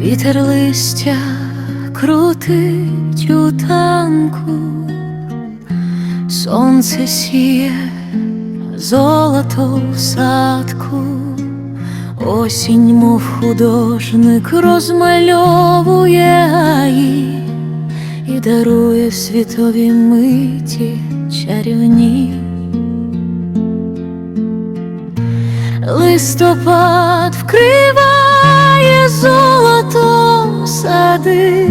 Вітер листя крутить у танку, сонце сіє золото в садку, осінь, мов художник, розмальовує гаї і дарує світові миті чарівні. Листопад вкриває золотом сади,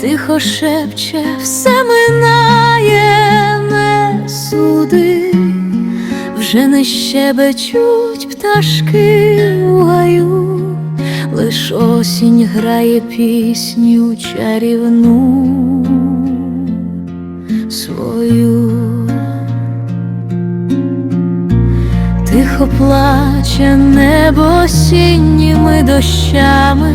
тихо шепче, все минає, не суди, вже не щебечуть пташки у гаю, лиш осінь грає пісню чарівну свою. Тихо плаче небо осінніми дощами,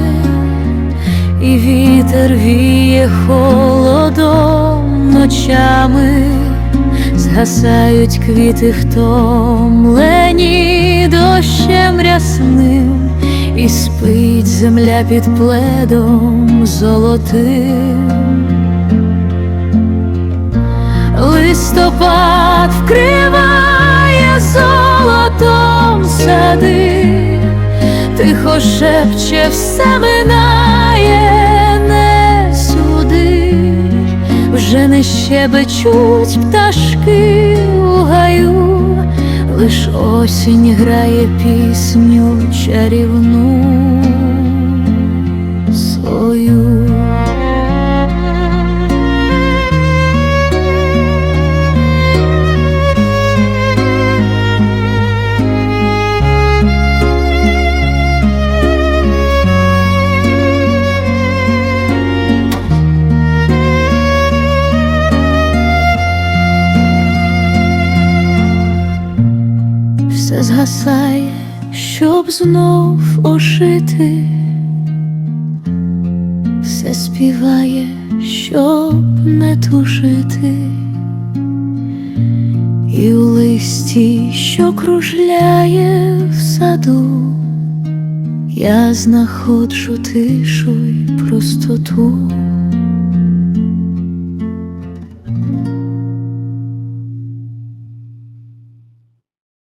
вітер віє холодом ночами, згасають квіти втомлені дощем рясним, і спить земля під пледом золотим. Листопад вкриває золотом сади, тихо шепче, все минає, вже не щебечуть пташки у гаю, лиш осінь грає пісню чарівну згасає, щоб знов ожити, все співає, щоб не тужити, і у листі, що кружляє в саду, я знаходжу тишу й простоту.